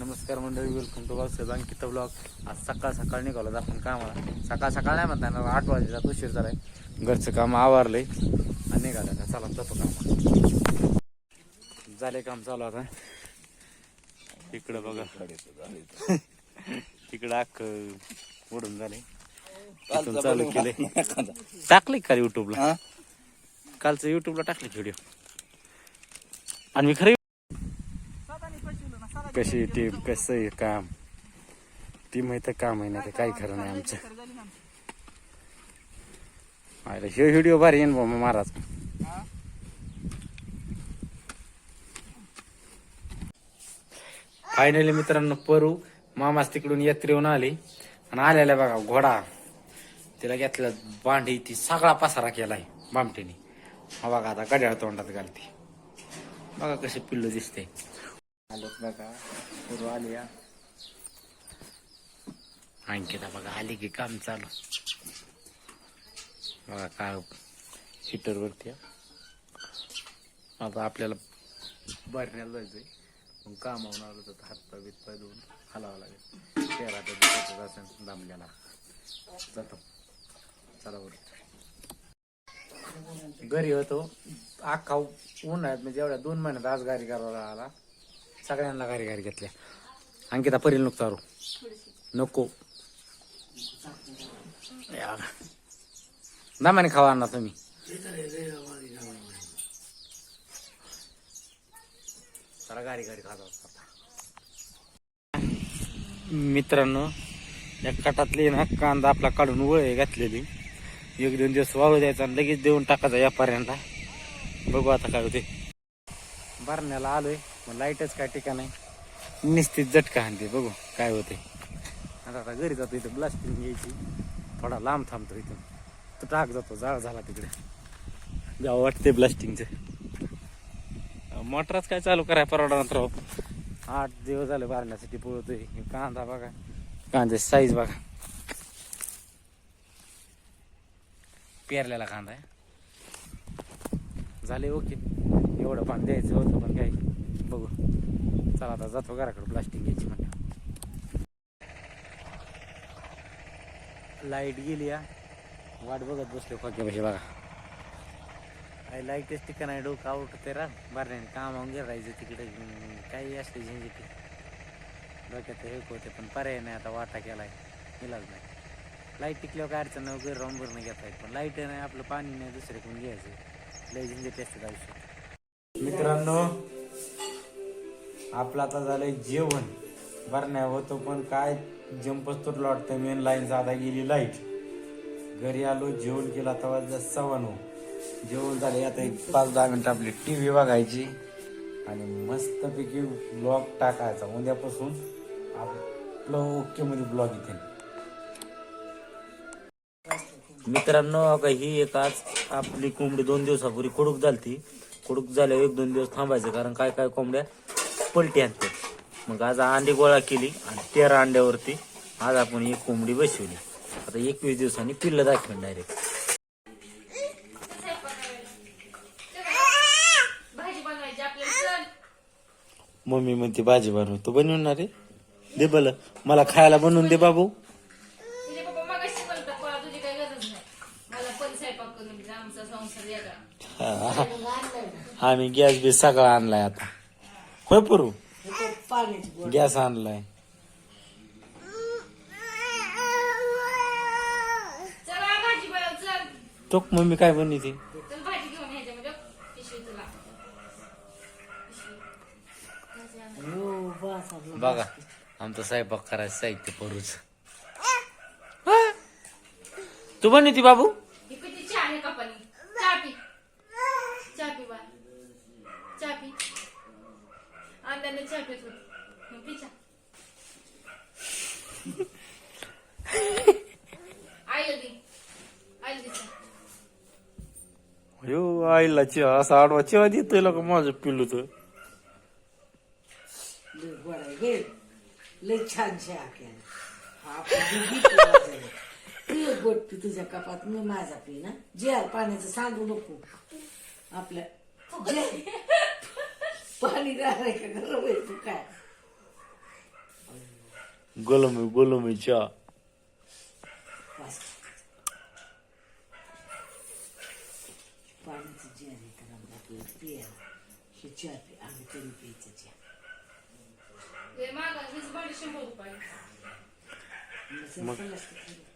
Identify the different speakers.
Speaker 1: नमस्कार मंडळी welcome to blog Ankita blog आज सकाळ सकाळ निघालो आपण कामाला. सकाळ सकाळ नाही म्हणता येणार आठ वाजेचा उशीर झालाय. घरचं काम आवरलंय आणि निघालं आता. चला जातो कामाला. झाले काम चालू आता. इकडं बघा. इकडं अख्ख ओढून झाले चालू केले टाकले का युट्यूबला कालचं युट्यूबला टाकले व्हिडिओ आणि मी खरं कशी टीम कसं आहे काम? टीम आहे तर काम आहे ना तर काही खरं नाही आमचं. अरे हे व्हिडिओ भारी येईन बाबा महाराज. फायनली मित्रांनो परू मामाच तिकडून येऊन आली. आणि आलेला बघा घोडा. तिला घेतलं भांडी ती सगळा पसारा केलाय बामटीने. हा बघा आता गड्याळ तोंडात घालते. बघा कसे पिल्लू दिसते. आलोच बघा. पूर्व आली या अंकिता बघा आली की काम चालू. बघा का हिटर वरती आता आपल्याला भरण्याला जायचंय. मग कामावून आलो तर हात पाय बीत पाय धुवून हलावं लागेल. तेरा तर दुखतच असेल दामल्याला जातो. चला बरं घरी होतो. अख्खा उन्हाळ्यात म्हणजे एवढ्या दोन महिन्यात आज गाडी करायला आला सगळ्यांना गारी गारी घेतल्या. अंकिता परील नको चारू. नको. या. दमाने खावा ना तुम्ही. चला गारी खाता मित्रांनो या कटातली ना कांदा आपला काढून वळ घातलेली. एक दोन दिवस वाळू द्यायचा आणि लगेच देऊन टाकायचा व्यापाऱ्यांना. बघू आता काय होते भरण्याला आलोय. मग लाईटच काय ठिकाण आहे? निस्तीत झटका आणते बघू काय होते आता आता घरी जातो इथं ब्लास्टिंग घ्यायची. थोडा लांब थांबतो इथून तो टाक जातो जाळ झाला तिकडे. जावं वाटते ब्लास्टिंगचं मोटरच काय चालू कराय परवडानंतर राव आठ दिवस झाले बारण्यासाठी पळतोय. कांदा बघा. कांद्याची साईज बघा. पेरलेला कांदा आहे. झाले ओके एवढं पाणी द्यायचं होतं पण काही बघू. चला आता जातो घराकडे प्लास्टिक घ्यायची म्हणलं लाइट गेली या वाट बघत बसलो खोक्यापाशी बघा. काय लाईटच ठिकाण आहे डोकं आउट ते रा बरं कामावून राहायचं तिकडे. काही असते झिंजिटी डोक्यात हे होते पण पर्याय नाही आता वाटा केलाय. इलाज नाही. लाइट टिकल्यावर काय अडचण नाही वगैरे राहून भरणं घेता येत. पण लाइट नाही आपलं पाणी नाही दुसरे कोण घ्यायचं? लय झिंजिटी असते आयुष्यात. मित्रांनो आपलं आता झालंय जेवण. भरण्या होतो पण काय जंपच तुटलं वाटतं मेन लाईन जादा गेली लाइट घरी आलो जेवण केलं आता वाजता सव्वा नऊ जेवण झाले आता एक पाच दहा मिनटं आपली टी व्ही बघायची. आणि मस्तपैकी ब्लॉग टाकायचा. उद्यापासून आपलं ओके मध्ये ब्लॉग येते. मित्रांनो अगं ही एक आज आपली कोंबडी दोन दिवसापूर्वी कुडूक झाली ती कुडूक झाल्यावर एक दोन दिवस थांबायचं कारण काय काय कोंबड्या पलटी आणतात मग आज अंडी गोळा केली आणि तेरा अंड्यावरती आज आपण एक कोंबडी बसवली. आता एकवीस दिवसांनी पिल्लं दाखवेन डायरेक्ट
Speaker 2: भाजी बनवायची आपल्याला चल.
Speaker 1: मम्मी म्हणते भाजी बनव. तू बनवणार रे. दे बल. मला खायला बनवून दे बाबू. आम्ही गॅस बी सगळा आणलाय आता. होय पुरू. गॅस आणलाय.
Speaker 2: चला भाजी बनव चल.
Speaker 1: तो मम्मी काय बनवते?
Speaker 2: चल भाजी घेऊन यायच्या पिशवी तुला.
Speaker 1: बघा आमचा स्वयंपाक करायचं साहित्य परूच. तू बनवती बाबू
Speaker 2: ही किती चहा आहे कपानी चहा पी चहा पी बा चहा पी अंड्याने चहा पित होती मग पी चहा आईला दे आईला दे
Speaker 1: आईला असा आडवा देतोय का माझं पिलू तर.
Speaker 3: लय बरं आहे, घे. लय छान चहा केला. हा आपण दोघी पिऊ तू एक पी तुझ्या कपात मी माझा पी ना जे पाण्याचं सांगू नको. आपल्या जे पाणी गार आहे का गरम आहे तू काय
Speaker 1: गोलमी गोलमी चहा
Speaker 3: वास पाण्याचं जे आहे तर आम्हाला आपल्याला पियाला हे चहा पी आम्ही तरी प्यायचं चहा
Speaker 2: हे मागा हीच बडी शंभर रुपये
Speaker 3: मग पन्नास टक्के.